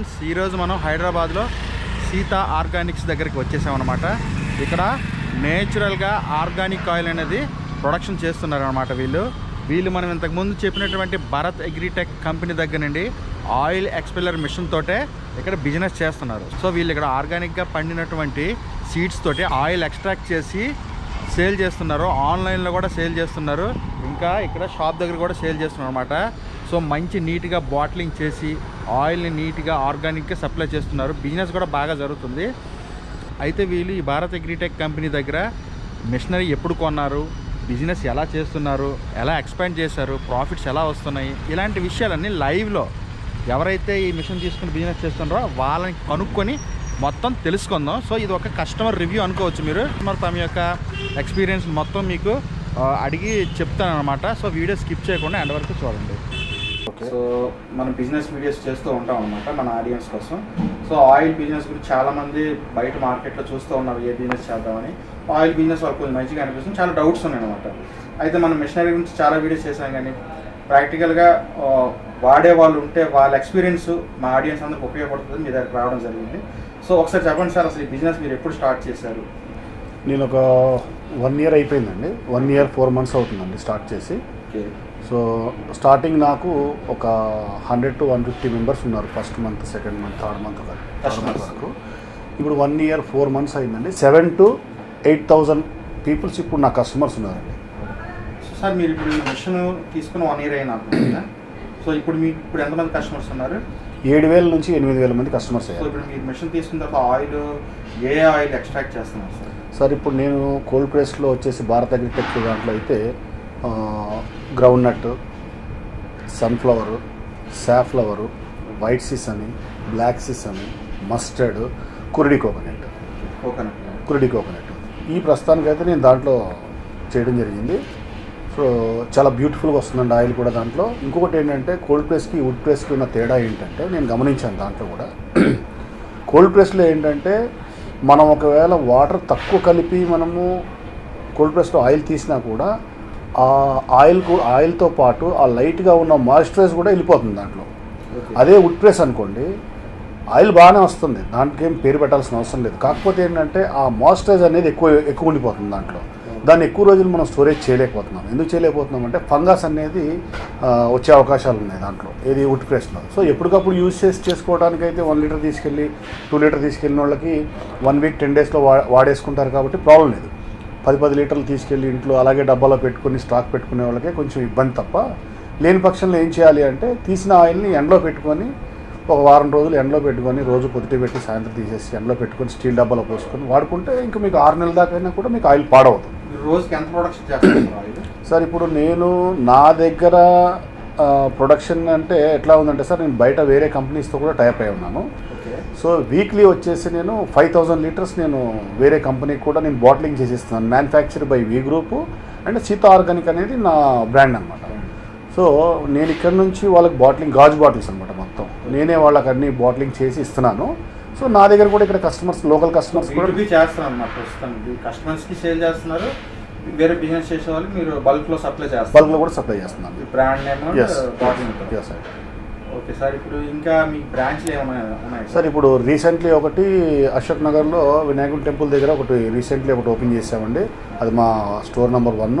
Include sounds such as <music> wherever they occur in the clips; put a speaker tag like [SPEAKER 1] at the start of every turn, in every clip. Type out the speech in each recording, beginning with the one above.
[SPEAKER 1] Friends ఈరోజు మనం హైదరాబాద్లో సీత ఆర్గానిక్స్ దగ్గరికి వచ్చేసామన్నమాట. ఇక్కడ నేచురల్గా ఆర్గానిక్ ఆయిల్ అనేది ప్రొడక్షన్ చేస్తున్నారనమాట వీళ్ళు. వీళ్ళు మనం ఇంతకుముందు చెప్పినటువంటి భరత్ అగ్రిటెక్ కంపెనీ దగ్గర నుండి ఆయిల్ ఎక్స్పెల్లర్ మిషన్ తోటే ఇక్కడ బిజినెస్ చేస్తున్నారు. సో వీళ్ళు ఇక్కడ ఆర్గానిక్గా పండినటువంటి సీడ్స్ తోటి ఆయిల్ ఎక్స్ట్రాక్ట్ చేసి సేల్ చేస్తున్నారు. ఆన్లైన్లో కూడా సేల్ చేస్తున్నారు. ఇంకా ఇక్కడ షాప్ దగ్గర కూడా సేల్ చేస్తున్నారు అనమాట సో మంచి నీట్గా బాటిలింగ్ చేసి ఆయిల్ని నీట్గా ఆర్గానిక్గా సప్లై చేస్తున్నారు. బిజినెస్ కూడా బాగా జరుగుతుంది. అయితే వీళ్ళు ఈ భారత్ అగ్రిటెక్ కంపెనీ దగ్గర మిషనరీ ఎప్పుడు కొన్నారు? బిజినెస్ ఎలా చేస్తున్నారు? ఎలా ఎక్స్పాండ్ చేశారు? ప్రాఫిట్స్ ఎలా వస్తున్నాయి? ఇలాంటి విషయాలన్నీ లైవ్లో ఎవరైతే ఈ మిషన్ తీసుకుని బిజినెస్ చేస్తున్నారో వాళ్ళని కనుక్కొని మొత్తం తెలుసుకుందాం. సో ఇది ఒక కస్టమర్ రివ్యూ అనుకోవచ్చు మీరు. కస్టమర్ తమ యొక్క ఎక్స్పీరియన్స్ మొత్తం మీకు అడిగి చెప్తాను అనమాట సో వీడియో స్కిప్ చేయకుండా ఎండ్ వరకు చూడండి. సో మనం బిజినెస్ వీడియోస్ చేస్తూ ఉంటాం అనమాట మన ఆడియన్స్ కోసం. సో ఆయిల్ బిజినెస్ గురించి చాలా మంది బయట మార్కెట్లో చూస్తూ ఉన్నారు ఏ బిజినెస్ చేద్దామని. ఆయిల్ బిజినెస్ వాళ్ళకి కొంచెం మంచిగా అనిపిస్తుంది చాలా డౌట్స్ ఉన్నాయి అనమాట అయితే మనం మిషనరీ గురించి చాలా వీడియోస్ చేసాం కానీ ప్రాక్టికల్గా వాడే వాళ్ళు ఉంటే వాళ్ళ ఎక్స్పీరియన్స్ మా ఆడియన్స్ అందరికి ఉపయోగపడుతుంది మీ దగ్గర రావడం జరిగింది. సో ఒకసారి చెప్పండి సార్ అసలు ఈ బిజినెస్ మీరు ఎప్పుడు స్టార్ట్ చేశారు?
[SPEAKER 2] నేను ఒక వన్ ఇయర్ అయిపోయిందండి. వన్ ఇయర్ ఫోర్ మంత్స్ అవుతుందండి స్టార్ట్ చేసి.
[SPEAKER 1] ఓకే
[SPEAKER 2] సో స్టార్టింగ్ నాకు ఒక hundred to one fifty members ఉన్నారు first month second month third month third month. వరకు. ఇప్పుడు వన్ ఇయర్ ఫోర్ మంత్స్ అయిందండి. Seven to eight thousand peoples ఇప్పుడు నా కస్టమర్స్ ఉన్నారండి.
[SPEAKER 1] సార్ మీరు ఇప్పుడు ఈ మిషన్ తీసుకుని వన్ ఇయర్ అయినా సో ఇప్పుడు మీకు ఇప్పుడు ఎంతమంది కస్టమర్స్ ఉన్నారు?
[SPEAKER 2] ఏడు వేల నుంచి ఎనిమిది వేల మంది కస్టమర్స్ అయ్యారు.
[SPEAKER 1] ఇప్పుడు మీరు మిషన్ తీసుకున్న తర్వాత ఆయిల్ ఏ ఆయిల్ ఎక్స్ట్రాక్ట్ చేస్తున్నారు సార్?
[SPEAKER 2] సార్ ఇప్పుడు నేను కోల్డ్ ప్రెస్లో వచ్చేసి భారత్ అగ్రిటెక్ దాంట్లో అయితే ground nut sunflower safflower white sys అని బ్లాక్ సిస్ అని మస్టర్డ్ కురిడి కోకోనట్
[SPEAKER 1] కోకోనట్
[SPEAKER 2] కురిడి కోకోనట్ ఈ ప్రస్తుతానికైతే నేను దాంట్లో చేయడం జరిగింది. సో చాలా బ్యూటిఫుల్గా వస్తుందండి ఆయిల్ కూడా దాంట్లో. ఇంకొకటి ఏంటంటే కోల్డ్ ప్రెస్కి వుడ్ ప్రెస్కి ఉన్న తేడా ఏంటంటే నేను గమనించాను దాంట్లో కూడా. కోల్డ్ ప్రెస్లో ఏంటంటే మనం ఒకవేళ వాటర్ తక్కువ కలిపి మనము కోల్డ్ ప్రెస్లో ఆయిల్ తీసినా కూడా ఆ ఆయిల్ ఆయిల్తో పాటు ఆ లైట్గా ఉన్న మాయిశ్చరైజ్ కూడా వెళ్ళిపోతుంది దాంట్లో. అదే వుడ్ ప్రెస్ అనుకోండి ఆయిల్ బాగానే వస్తుంది. దానికి ఏం పేరు పెట్టాల్సిన అవసరం లేదు. కాకపోతే ఏంటంటే ఆ మాయిశ్చరైజ్ అనేది ఎక్కువ ఎక్కువ ఉండిపోతుంది దాంట్లో. దాన్ని ఎక్కువ రోజులు మనం స్టోరేజ్ చేయలేకపోతున్నాం. ఎందుకు చేయలేకపోతున్నాం అంటే ఫంగస్ అనేది వచ్చే అవకాశాలు ఉన్నాయి దాంట్లో. ఏది వుడ్ ప్రెస్లో. సో ఎప్పటికప్పుడు యూజ్ చేసి చేసుకోవడానికి అయితే వన్ లీటర్ తీసుకెళ్ళి టూ లీటర్ తీసుకెళ్ళిన వాళ్ళకి వన్ వీక్ టెన్ డేస్లో వా వాడేసుకుంటారు కాబట్టి ప్రాబ్లం లేదు. పది పది లీటర్లు తీసుకెళ్ళి ఇంట్లో అలాగే డబ్బాలో పెట్టుకుని స్టాక్ పెట్టుకునే వాళ్ళకే కొంచెం ఇబ్బంది తప్ప లేని పక్షంలో ఏం చేయాలి అంటే తీసిన ఆయిల్ని ఎండలో పెట్టుకొని ఒక వారం రోజులు ఎండలో పెట్టుకొని రోజు పొద్దుట పెట్టి సాయంత్రం తీసేసి ఎండలో పెట్టుకొని స్టీల్ డబ్బాలో పోసుకొని వాడుకుంటే ఇంకా మీకు ఆరు నెలల దాకా అయినా కూడా మీకు ఆయిల్ పాడవుతుంది.
[SPEAKER 1] రోజుకి ఎంత ప్రొడక్షన్ ఆయిల్?
[SPEAKER 2] సార్ ఇప్పుడు నేను నా దగ్గర ప్రొడక్షన్ అంటే ఎట్లా ఉందంటే సార్ నేను బయట వేరే కంపెనీస్తో కూడా టైప్ అయి ఉన్నాను. సో వీక్లీ వచ్చేసి నేను ఫైవ్ థౌజండ్ లీటర్స్ నేను వేరే కంపెనీకి కూడా నేను bottling చేసిస్తున్నాను. Manufacture by V group and Sita organic అనేది నా బ్రాండ్ అనమాట సో నేను ఇక్కడ నుంచి వాళ్ళకి బాటిలింగ్ గాజు బాటిల్స్ అనమాట మొత్తం. నేనే వాళ్ళకి అన్ని బాటిలింగ్ చేసి ఇస్తున్నాను. సో నా దగ్గర కూడా ఇక్కడ కస్టమర్స్ లోకల్ కస్టమర్స్ కూడా
[SPEAKER 1] బీ చేస్తున్నారు అన్నమాట ప్రస్తుతం. కస్టమర్స్కి సేల్ చేస్తున్నారు. వేరే బిజినెస్ చేసే వాళ్ళు మీరు బల్క్లో సప్లై చేస్తారు
[SPEAKER 2] బల్క్లో కూడా సప్లై చేస్తున్నాను.
[SPEAKER 1] Brand name. Bottle
[SPEAKER 2] sir.
[SPEAKER 1] Okay sir ఇప్పుడు ఇంకా మీ బ్రాంచ్లు ఏమైనా ఉన్నాయి
[SPEAKER 2] సార్? ఇప్పుడు రీసెంట్లీ ఒకటి అశోక్ నగర్లో వినాయకుడి టెంపుల్ దగ్గర ఒకటి రీసెంట్లీ ఒకటి ఓపెన్ చేసామండి. అది మా స్టోర్ నెంబర్ వన్.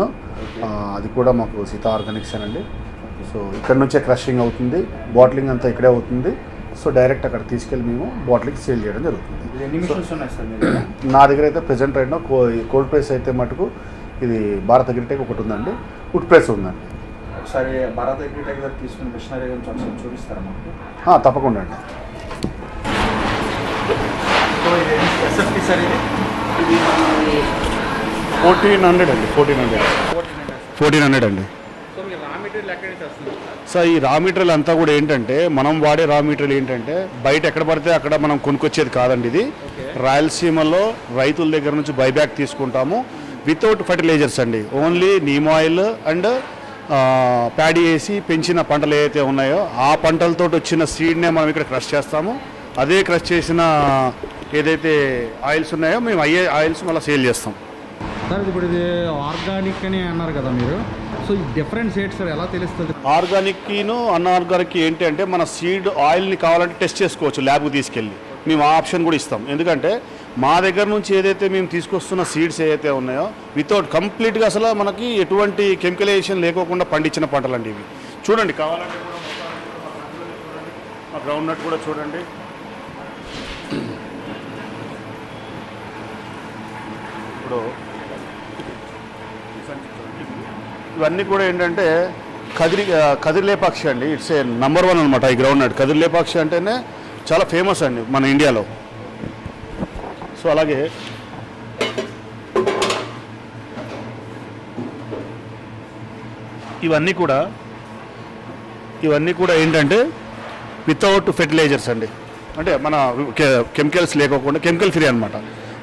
[SPEAKER 2] అది కూడా మాకు సీతా ఆర్గానిక్స్ అండి. సో ఇక్కడ నుంచే క్రషింగ్ అవుతుంది బాటిలింగ్ అంతా ఇక్కడే అవుతుంది. సో డైరెక్ట్ అక్కడ తీసుకెళ్ళి మేము బాటిలింగ్ సేల్ చేయడం జరుగుతుంది. <clears throat> నా దగ్గర అయితే ప్రెజెంట్ రైట్ కోల్డ్ ప్రెస్ అయితే మటుకు ఇది భారత్ అగ్రిటెక్ ఒకటి ఉందండి. వుడ్ ప్రెస్ ఉందండి.
[SPEAKER 1] ఒకసారి భారత్ అగ్రిటెక్ దగ్గర తీసుకున్న మిషనరీ గురించి ఒకసారి చూపిస్తారా మాకు?
[SPEAKER 2] తప్పకుండా అండి.
[SPEAKER 1] సో ఇది ఎస్ఎఫ్టీ సార్ ఇది?
[SPEAKER 2] ఫోర్టీన్ హండ్రెడ్ అండి ఫోర్టీన్ హండ్రెడ్ ఫోర్టీన్ హండ్రెడ్ అండి.
[SPEAKER 1] సో మీరు రా మెటీరియల్ ఎక్కడి నుంచి వస్తుంది?
[SPEAKER 2] సో ఈ రా మెటీరియల్ అంతా కూడా ఏంటంటే మనం వాడే రా మెటీరియల్ ఏంటంటే బయట ఎక్కడ పడితే అక్కడ మనం కొనుక్కొచ్చేది కాదండి ఇది. రాయలసీమలో రైతుల దగ్గర నుంచి బైబ్యాక్ తీసుకుంటాము. వితౌట్ ఫర్టిలైజర్స్ అండి. Only neem oil and paddy వేసి పెంచిన పంటలు ఏవైతే ఉన్నాయో ఆ పంటలతో వచ్చిన సీడ్నే మనం ఇక్కడ క్రష్ చేస్తాము. అదే క్రష్ చేసిన ఏదైతే ఆయిల్స్ ఉన్నాయో మేము అయ్యే ఆయిల్స్ మళ్ళీ సేల్ చేస్తాం.
[SPEAKER 1] సార్ ఇప్పుడు ఇది ఆర్గానిక్ అని అన్నారు కదా మీరు. సో ఈ డిఫరెన్స్ ఏంటి సార్? ఎలా తెలుస్తుంది?
[SPEAKER 2] ఆర్గానిక్కిను అన్ఆర్గానిక్ ఏంటి అంటే మన సీడ్ ఆయిల్ని కావాలంటే టెస్ట్ చేసుకోవచ్చు ల్యాబ్కి తీసుకెళ్ళి. మేము ఆ ఆప్షన్ కూడా ఇస్తాం. ఎందుకంటే మా దగ్గర నుంచి ఏదైతే మేము తీసుకొస్తున్న సీడ్స్ ఏదైతే ఉన్నాయో వితౌట్ కంప్లీట్గా అసలు మనకి ఎటువంటి కెమికలైజేషన్ లేకోకుండా పండించిన పంటలండి ఇవి. చూడండి కావాలంటే కూడా గ్రౌండ్ నట్ కూడా చూడండి. ఇప్పుడు ఇవన్నీ కూడా ఏంటంటే కదిరి కదిరిలేపాక్షి అండి. ఇట్స్ ఏ నంబర్ వన్ అనమాట ఈ గ్రౌండ్ నట్ కదిరిలేపాక్షి అంటేనే చాలా ఫేమస్ అండి మన ఇండియాలో సో అలాగే ఇవన్నీ కూడా ఇవన్నీ కూడా ఏంటంటే వితౌట్ ఫెర్టిలైజర్స్ అండి. అంటే మన కెమికల్స్ లేకోకుండా కెమికల్ ఫ్రీ అనమాట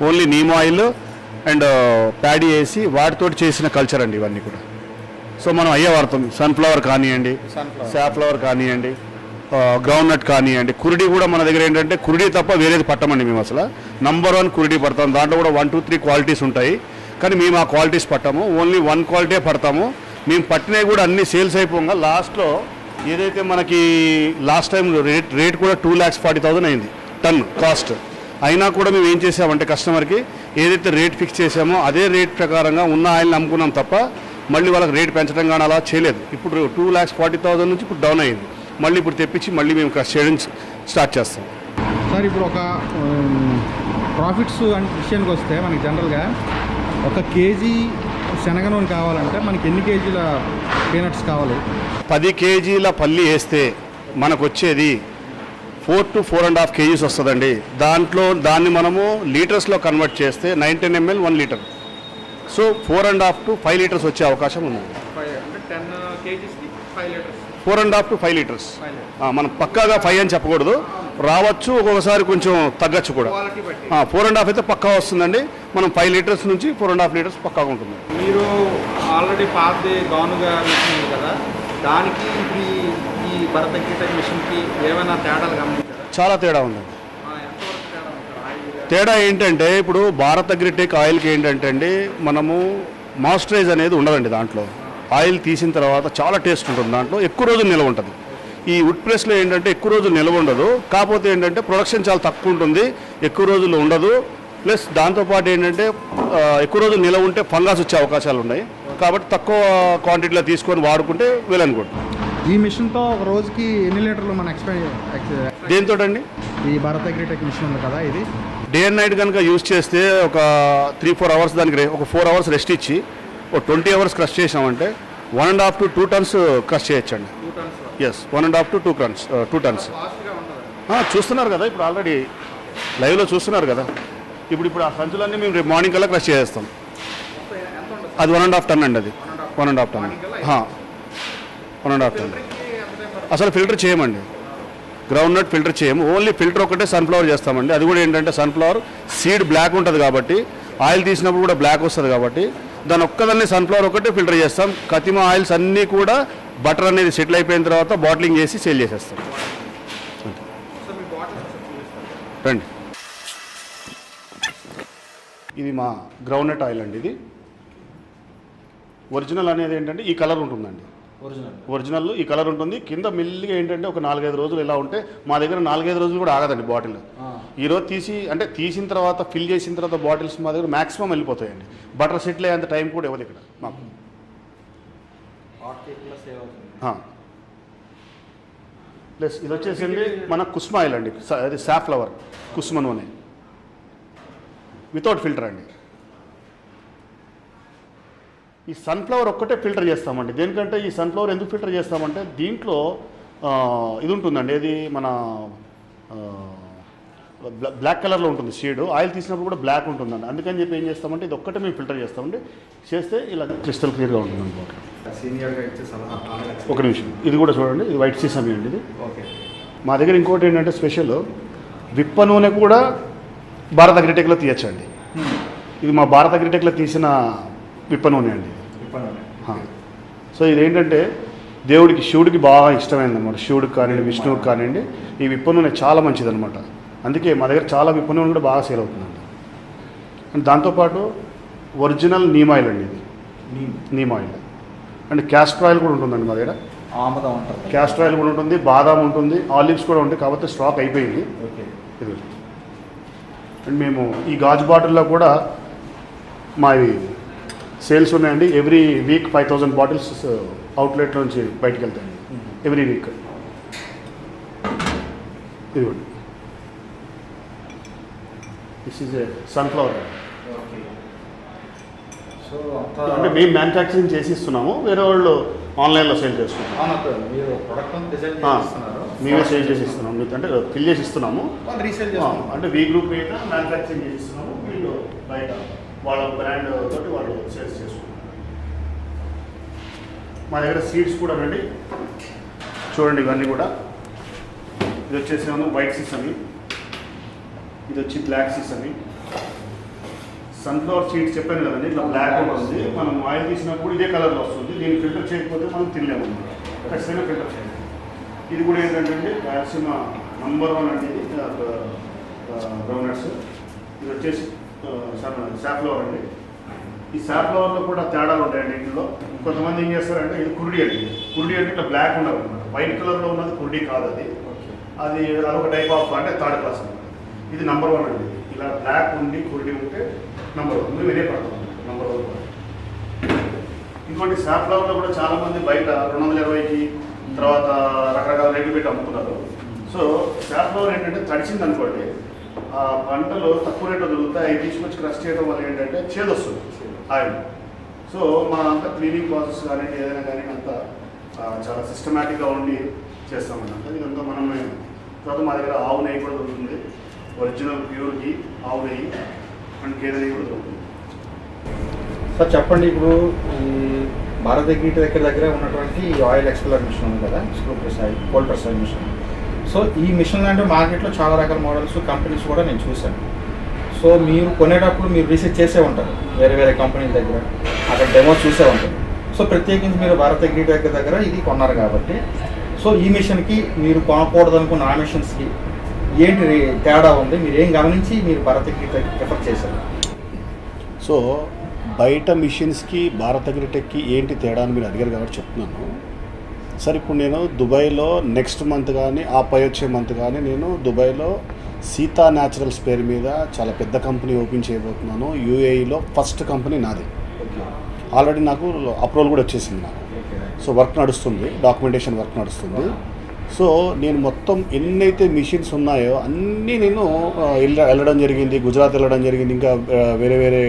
[SPEAKER 2] only neem oil and paddy వేసి వాటితోటి చేసిన కల్చర్ అండి ఇవన్నీ కూడా. సో మనం అయ్యే వాడతాం. సన్ఫ్లవర్ కానివ్వండి సాఫ్లవర్ కానివ్వండి గ్రౌండ్ నట్ కానివ్వండి కురిడి కూడా మన దగ్గర ఏంటంటే కురిడి తప్ప వేరేది పట్టమండి మేము అసలు. నంబర్ వన్ కురిడి పడతాం. దాంట్లో కూడా వన్ టూ త్రీ క్వాలిటీస్ ఉంటాయి. కానీ మేము ఆ క్వాలిటీస్ పట్టాము. ఓన్లీ వన్ క్వాలిటీ పడతాము. మేము పట్టినవి కూడా అన్ని సేల్స్ అయిపోగా లాస్ట్లో ఏదైతే మనకి లాస్ట్ టైం రేట్ రేట్ కూడా టూ ల్యాక్స్ ఫార్టీ థౌసండ్ అయింది. టన్ కాస్ట్ అయినా కూడా మేము ఏం చేసామంటే కస్టమర్కి ఏదైతే రేట్ ఫిక్స్ చేసామో అదే రేట్ ప్రకారంగా ఉన్న ఆయిల్ని అమ్ముకున్నాం తప్ప మళ్ళీ వాళ్ళకి రేట్ పెంచడం కానీ అలా చేయలేదు. ఇప్పుడు టూ ల్యాక్స్ ఫార్టీ థౌసండ్ నుంచి ఇప్పుడు డౌన్ అయింది. మళ్ళీ ఇప్పుడు తెప్పించి మళ్ళీ మేము చేయడం స్టార్ట్ చేస్తాం.
[SPEAKER 1] సార్ ఇప్పుడు ఒక ప్రాఫిట్స్ అంటే విషయానికి వస్తే మనకి జనరల్గా ఒక కేజీ శనగ నూనె కావాలంటే మనకి ఎన్ని కేజీల పీనట్స్ కావాలి?
[SPEAKER 2] పది కేజీల పల్లి వేస్తే మనకు వచ్చేది four to four and half kgs వస్తుందండి. దాంట్లో దాన్ని మనము లీటర్స్లో కన్వర్ట్ చేస్తే nineteen ML one litre. So four and half to five litres వచ్చే అవకాశం ఉందండి four and half to five litres. మనం పక్కాగా ఫైవ్ అని చెప్పకూడదు. రావచ్చు ఒక్కొక్కసారి కొంచెం తగ్గచ్చు కూడా. ఫోర్ అండ్ హాఫ్ అయితే పక్కా వస్తుందండి. మనం ఫైవ్ లీటర్స్ నుంచి ఫోర్ అండ్ హాఫ్ లీటర్స్ పక్కాగా ఉంటుంది.
[SPEAKER 1] మీరు ఆల్రెడీ పాతది గానుగా మిషన్ కదా? దానికి ఈ- భరత మిషన్కి ఏమైనా తేడాలు గమనించారా?
[SPEAKER 2] చాలా తేడా ఉందండి. తేడా ఏంటంటే ఇప్పుడు భారత్ అగ్రిటెక్ ఆయిల్కి ఏంటంటే అండి మనము మాయిశ్చరైజ్ అనేది ఉండదండి దాంట్లో. ఆయిల్ తీసిన తర్వాత చాలా టేస్ట్ ఉంటుంది దాంట్లో ఎక్కువ రోజులు నిల్వ ఉంటుంది. ఈ వుడ్ ప్రెస్లో ఏంటంటే ఎక్కువ రోజులు నిల్వ ఉండదు కాకపోతే ఏంటంటే ప్రొడక్షన్ చాలా తక్కువ ఉంటుంది ఎక్కువ రోజులు ఉండదు ప్లస్ దాంతోపాటు ఏంటంటే ఎక్కువ రోజులు నిల్వ ఉంటే ఫంగస్ వచ్చే అవకాశాలు ఉన్నాయి. కాబట్టి తక్కువ క్వాంటిటీలో తీసుకొని వాడుకుంటే వీలనుకోండి
[SPEAKER 1] ఈ మిషన్తో ఒక రోజుకి ఎన్ని లీటర్లు మన ఎక్స్పెక్ట్
[SPEAKER 2] దేంతో అండి?
[SPEAKER 1] ఈ భారత్ అగ్రిటెక్ మిషన్ ఉంది కదా ఇది.
[SPEAKER 2] డే అండ్ నైట్ కనుక యూజ్ చేస్తే ఒక త్రీ ఫోర్ అవర్స్ దానికి రె- ఒక ఫోర్ అవర్స్ రెస్ట్ ఇచ్చి ఒక ట్వంటీ అవర్స్ క్రష్ చేసామంటే one and half to two tons crush చేయొచ్చండి. Yes one and half to two tons two tons చూస్తున్నారు కదా ఇప్పుడు ఆల్రెడీ లైవ్లో చూస్తున్నారు కదా. ఇప్పుడు ఇప్పుడు ఆ సంచులన్నీ మేము రేపు మార్నింగ్ కల్లా క్రష్
[SPEAKER 1] ఉండదు
[SPEAKER 2] అది వన్ అండ్ హాఫ్ టన్ అండి అది. One and half ton one and half ton అసలు ఫిల్టర్ చేయమండి. గ్రౌండ్ నట్ ఫిల్టర్ చేయము. ఓన్లీ ఫిల్టర్ ఒకటే సన్ఫ్లవర్ చేస్తామండి. అది కూడా ఏంటంటే సన్ఫ్లవర్ సీడ్ బ్లాక్ ఉంటుంది కాబట్టి ఆయిల్ తీసినప్పుడు కూడా బ్లాక్ వస్తుంది కాబట్టి దాని ఒక్కదాన్ని సన్ఫ్లవర్ ఒకటే ఫిల్టర్ చేస్తాం. కతిమ ఆయిల్స్ అన్నీ కూడా బటర్ అనేది సెటిల్ అయిపోయిన తర్వాత బాటిలింగ్ చేసి సేల్ చేసేస్తాం. రండి. ఇది మా గ్రౌండ్ నట్ ఆయిల్ అండి ఇది. ఒరిజినల్ అనేది ఏంటంటే ఈ కలర్ ఉంటుందండి.
[SPEAKER 1] ఒరిజినల్
[SPEAKER 2] ఒరిజినల్ ఈ కలర్ ఉంటుంది. కింద మెల్లిగా ఏంటంటే ఒక నాలుగైదు రోజులు ఇలా ఉంటే మా దగ్గర నాలుగైదు రోజులు కూడా ఆగదండి బాటిల్ ఈ రోజు తీసి అంటే తీసిన తర్వాత ఫిల్ చేసిన తర్వాత బాటిల్స్ మా దగ్గర మాక్సిమం వెళ్ళిపోతాయండి. బటర్ సెటిల్ అయ్యేంత టైం కూడా ఇవ్వదు ఇక్కడ మాకు. ప్లస్ ఇది వచ్చేసింది మన కుస్మ ఆయిల్ అండి. అది సాఫ్లవర్ కుస్మ నూనె. వితౌట్ ఫిల్టర్ అండి. ఈ సన్ఫ్లవర్ ఒక్కటే ఫిల్టర్ చేస్తామండి. దేనికంటే ఈ సన్ఫ్లవర్ ఎందుకు ఫిల్టర్ చేస్తామంటే దీంట్లో ఇది ఉంటుందండి. ఇది మన బ్లాక్ కలర్లో ఉంటుంది షేడ్ ఆయిల్ తీసినప్పుడు కూడా బ్లాక్ ఉంటుందండి. అందుకని చెప్పి ఏం చేస్తామంటే ఇది ఒక్కటే మేము ఫిల్టర్ చేస్తామండి. చేస్తే ఇలా క్రిస్టల్ క్లియర్గా ఉంటుంది
[SPEAKER 1] సలహా
[SPEAKER 2] ఒక నిమిషం. ఇది కూడా చూడండి. ఇది వైట్ సీసమి అండి ఇది.
[SPEAKER 1] ఓకే.
[SPEAKER 2] మా దగ్గర ఇంకోటి ఏంటంటే స్పెషల్ విప్ప నూనె కూడా భారత్ అగ్రిటెక్లో తీయచ్చండి. ఇది మా భారత్ అగ్రిటెక్లో తీసిన విప్ప నూనె అండి. సో ఇదేంటంటే దేవుడికి శివుడికి బాగా ఇష్టమైంది అనమాట శివుడికి కానివ్వండి విష్ణువుకి కానివ్వండి ఈ విప్ప నూనె చాలా మంచిదన్నమాట. అందుకే మా దగ్గర చాలా విప్ప నూనె కూడా బాగా సేల్ అవుతుందండి అండ్ దాంతోపాటు ఒరిజినల్ నీమ్ ఆయిల్ అండి ఇది. Neem. Oil. And castor oil కూడా ఉంటుందండి మా దగ్గర.
[SPEAKER 1] ఆమదం ఉంటుంది.
[SPEAKER 2] క్యాస్టర్ ఆయిల్ కూడా ఉంటుంది బాదాం ఉంటుంది ఆలివ్స్ కూడా ఉంటాయి కాకపోతే స్టాక్ అయిపోయింది.
[SPEAKER 1] ఓకే.
[SPEAKER 2] ఇది అండ్ మేము ఈ గాజు బాటిల్లో కూడా మావి సేల్స్ ఉన్నాయండి. Every week five thousand bottles outlet నుంచి బయటికి వెళ్తాయండి ఎవ్రీ వీక్. ఇదిగోండి. This is a sunflower
[SPEAKER 1] okay. So
[SPEAKER 2] అంటే మేము మ్యానుఫ్యాక్చరింగ్ చేసి ఇస్తున్నాము వేరే వాళ్ళు ఆన్లైన్లో సేల్ చేస్తున్నాము మేమే సేల్ చేసి ఇస్తున్నాము మీకు అంటే ఫిల్ చేసి ఇస్తున్నాము. అంటే వీ గ్రూప్ మీద మ్యానుఫ్యాక్చరింగ్ చేసి ఇస్తున్నాము వీళ్ళు బయట వాళ్ళ బ్రాండ్ తోటి వాళ్ళు సేల్స్ చేసుకుంటారు మా దగ్గర సీడ్స్ కూడా రండి చూడండి ఇవన్నీ కూడా. ఇది వచ్చేసి వైట్ సీస్ అని ఇది వచ్చి బ్లాక్ సీస్ అని సన్ఫ్లవర్ సీడ్స్ చెప్పాను కదండి ఇట్లా బ్లాక్ వస్తుంది మనం ఆయిల్ తీసినప్పుడు ఇదే కలర్లో వస్తుంది. దీన్ని ఫిల్టర్ చేయకపోతే మనం తినలేము అన్నమాట. ఖచ్చితంగా ఫిల్టర్ చేయాలి ఇది కూడా ఏంటంటే కాల్షియం నంబర్ వన్ అంటే బ్రౌనట్స్ బ్రౌన్ ఇది వచ్చేసి సాఫ్లవర్ అండి. ఈ సాఫ్లవర్లో కూడా తేడాలు ఉంటాయండి ఇంట్లో. కొంతమంది ఏం చేస్తారంటే ఇది కుర్డీ అండి. కుర్డీ అంటే ఇట్లా బ్లాక్ ఉండదు అనమాట వైట్ కలర్లో ఉన్నది కుర్డీ కాదు అది. అది అదొక టైప్ ఆఫ్ అంటే థర్డ్ క్లాస్ అనమాట ఇది నంబర్ వన్ అండి. ఇలా బ్లాక్ ఉండి కుర్డీ ఉంటే నంబర్ వన్ మేము ఇదే పడతాం నంబర్ వన్ ఇంకోటి సాఫ్లవర్లో కూడా చాలా మంది బయట రెండు వందల ఇరవైకి తర్వాత రకరకాల రేట్లు పెట్టి అమ్ముతున్నారు. సో సాఫ్లవర్ ఏంటంటే తడిచింది అనుకోండి ఆ పంటలో తక్కువ రేట్లో దొరుకుతాయి అవి తీసుకొచ్చి క్రష్ చేయడం వల్ల ఏంటంటే చేదొస్తుంది ఆయిల్. సో మా అంతా క్లీనింగ్ ప్రాసెస్ కానీ ఏదైనా కానీ అంతా చాలా సిస్టమేటిక్గా ఉండి చేస్తామన్నమాట. ఇదంతా మనం తర్వాత మా దగ్గర ఆవు నెయ్యి కూడా దొరుకుతుంది. ఒరిజినల్ ప్యూర్ ఘీ ఆవు నెయ్యి అండ్ గేదె నెయ్యి కూడా దొరుకుతుంది.
[SPEAKER 1] సార్ చెప్పండి ఇప్పుడు ఈ భారత గీట దగ్గర దగ్గర ఉన్నటువంటి ఆయిల్ ఎక్స్ప్లర్ మిషన్ ఉంది కదా screw press oil cold press oil machine. So ఈ మిషన్ అంటే మార్కెట్లో చాలా రకాల మోడల్స్ కంపెనీస్ కూడా నేను చూశాను. సో మీరు కొనేటప్పుడు మీరు రీసెర్చ్ చేసే ఉంటారు. వేరే వేరే కంపెనీల దగ్గర అక్కడ డెమో చూసే ఉంటారు. సో ప్రత్యేకించి మీరు భారత గ్రీటెక్ దగ్గర దగ్గర ఇది కొన్నారు కాబట్టి సో ఈ మిషన్కి మీరు కొనకూడదు అనుకున్న ఆ మిషన్స్కి ఏంటి తేడా ఉంది? మీరు ఏం గమనించి మీరు భారత గ్రీటెక్ ప్రిఫర్ చేశారు?
[SPEAKER 2] సో బయట మిషన్స్కి భారత గ్రీటెక్కి ఏంటి తేడా అని మీరు అడిగారు కాబట్టి చెప్తున్నాను. సార్ ఇప్పుడు నేను దుబాయ్లో నెక్స్ట్ మంత్ కానీ ఆ పై వచ్చే మంత్ కానీ నేను దుబాయ్లో సీతా న్యాచురల్స్ పేరు మీద చాలా పెద్ద కంపెనీ ఓపెన్ చేయబోతున్నాను. యూఏఈలో ఫస్ట్ కంపెనీ నాది.
[SPEAKER 1] ఓకే
[SPEAKER 2] ఆల్రెడీ నాకు అప్రూవల్ కూడా వచ్చేసింది నాకు. సో వర్క్ నడుస్తుంది డాక్యుమెంటేషన్ వర్క్ నడుస్తుంది. సో నేను మొత్తం ఎన్నైతే మిషన్స్ ఉన్నాయో అన్నీ నేను వెళ్ళ వెళ్ళడం జరిగింది గుజరాత్ వెళ్ళడం జరిగింది ఇంకా వేరే వేరే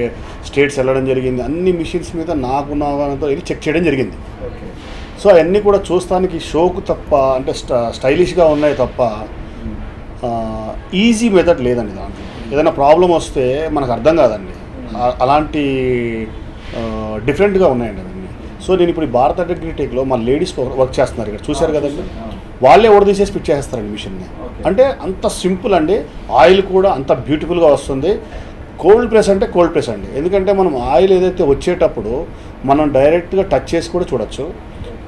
[SPEAKER 2] స్టేట్స్ వెళ్ళడం జరిగింది. అన్ని మిషన్స్ మీద నాకు నాకున్నతో వెళ్ళి చెక్ చేయడం జరిగింది. సో అవన్నీ కూడా చూస్తానికి షోకు తప్ప అంటే స్ట స్టైలిష్గా ఉన్నాయి తప్ప ఈజీ మెథడ్ లేదండి దాంట్లో. ఏదైనా ప్రాబ్లం వస్తే మనకు అర్థం కాదండి. అలాంటి డిఫరెంట్గా ఉన్నాయండి అవన్నీ. సో నేను ఇప్పుడు భారత అగ్రిటెక్లో మా లేడీస్ వర్క్ చేస్తున్నారు ఇక్కడ. చూశారు కదండి? వాళ్ళే ఓడ తీసేసి ఫిట్ చేస్తారండి మిషన్ని. అంటే అంత సింపుల్ అండి. ఆయిల్ కూడా అంత బ్యూటిఫుల్గా వస్తుంది. కోల్డ్ ప్రెస్ అంటే కోల్డ్ ప్రెస్ అండి. ఎందుకంటే మనం ఆయిల్ ఏదైతే వచ్చేటప్పుడు మనం డైరెక్ట్గా టచ్ చేసి కూడా చూడొచ్చు.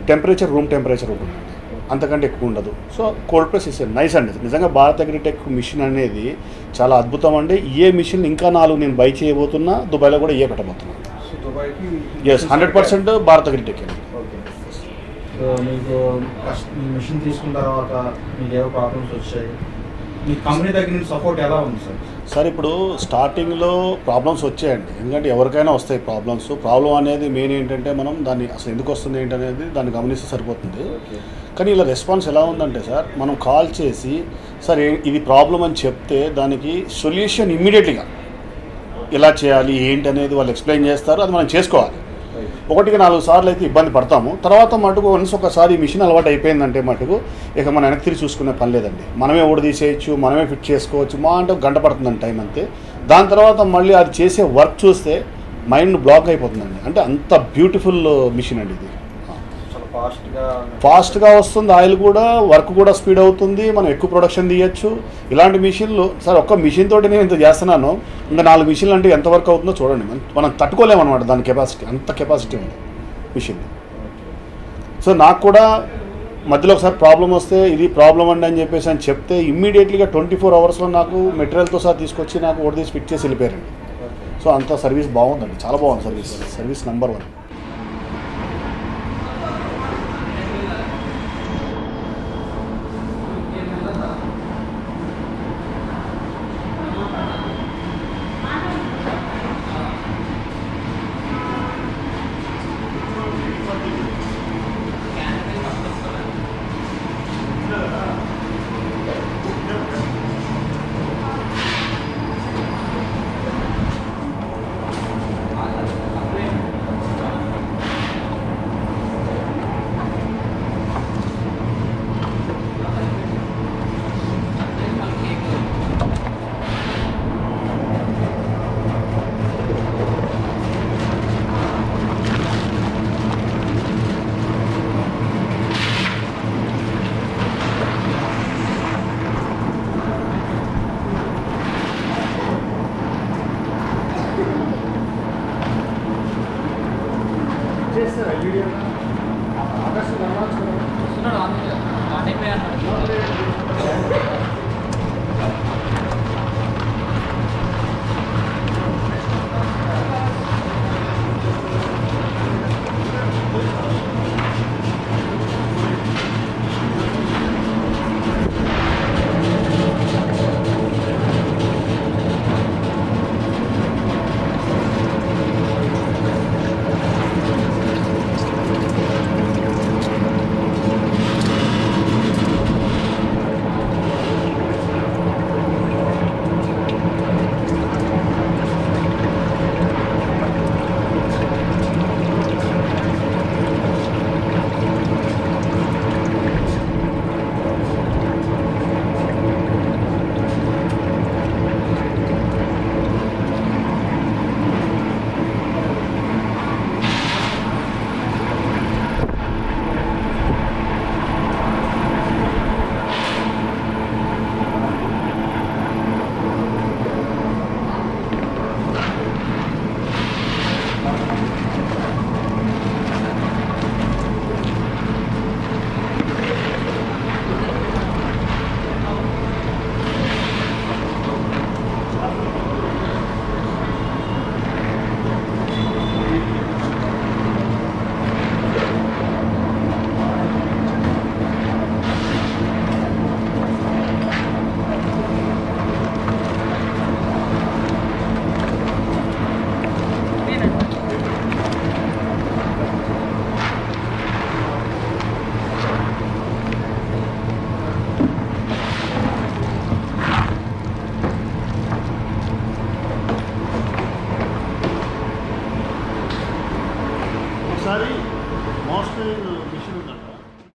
[SPEAKER 2] టెంపరేచర్ రూమ్ టెంపరేచర్ ఉంటుందండి అంతకంటే ఎక్కువ ఉండదు. So cold press is nice అండి నిజంగా భారత్ అగ్రిటెక్ మిషన్ అనేది చాలా అద్భుతం అండి. ఏ మిషన్ ఇంకా నాలుగు నేను బై చేయబోతున్నా దుబాయ్లో కూడా ఏ
[SPEAKER 1] దుబాయ్కి
[SPEAKER 2] yes hundred percent Bharat agritech అండి.
[SPEAKER 1] మీకు మిషన్ తీసుకున్న తర్వాత మీకు ఏవో ప్రాబ్లమ్స్ వచ్చాయి. మీ కంపెనీ దగ్గర నుంచి సపోర్ట్ ఎలా ఉంది సార్
[SPEAKER 2] సార్ ఇప్పుడు స్టార్టింగ్లో ప్రాబ్లమ్స్ వచ్చాయండి. ఎందుకంటే ఎవరికైనా వస్తాయి ప్రాబ్లమ్స్ ప్రాబ్లం అనేది మెయిన్ ఏంటంటే మనం దాన్ని అసలు ఎందుకు వస్తుంది ఏంటనేది దాన్ని గమనిస్తే సరిపోతుంది. కానీ ఇలా రెస్పాన్స్ ఎలా ఉందంటే సార్ మనం కాల్ చేసి సార్ ఇది ప్రాబ్లం అని చెప్తే దానికి సొల్యూషన్ ఇమ్మీడియట్లీగా ఎలా చేయాలి? ఏంటి అనేది వాళ్ళు ఎక్స్ప్లెయిన్ చేస్తారు. అది మనం చేసుకోవాలి. ఒకటికి నాలుగు సార్లు అయితే ఇబ్బంది పడతాము. తర్వాత మటుకు వన్స్ ఒకసారి మిషన్ అలవాటు అయిపోయిందంటే మటుకు ఇక మనం వెనక్కి తిరిగి చూసుకునే పని లేదండి. మనమే ఓడి తీసేయచ్చు మనమే ఫిట్ చేసుకోవచ్చు మా అంటే గంట పడుతుందండి టైం అంతే. దాని తర్వాత మళ్ళీ అది చేసే వర్క్ చూస్తే మైండ్ బ్లాక్ అయిపోతుందండి. అంటే అంత బ్యూటిఫుల్ మిషన్ అండి ఇది.
[SPEAKER 1] ఫాస్ట్గా
[SPEAKER 2] ఫాస్ట్గా వస్తుంది ఆయిల్ కూడా వర్క్ కూడా స్పీడ్ అవుతుంది మనం ఎక్కువ ప్రొడక్షన్ తీయచ్చు. ఇలాంటి మిషన్లు సార్ ఒక్క మిషన్ తోటి నేను ఇంత చేస్తున్నాను. ఇంకా నాలుగు మిషన్లు అంటే ఎంత వర్క్ అవుతుందో చూడండి. మనం- మనం తట్టుకోలేము అనమాట దాని కెపాసిటీ అంత కెపాసిటీ ఉంది మిషన్. సో నాకు కూడా మధ్యలో ఒకసారి ప్రాబ్లం వస్తే ఇది ప్రాబ్లం అండి అని చెప్పేసి అని చెప్తే ఇమ్మీడియట్లీగా ట్వంటీ ఫోర్ అవర్స్లో నాకు మెటీరియల్తో సహా తీసుకొచ్చి నాకు ఓడి తీసి ఫిట్ చేసి వెళ్ళిపోయారండి. సో అంత సర్వీస్ బాగుందండి. చాలా బాగుంది సర్వీస్. Service number one.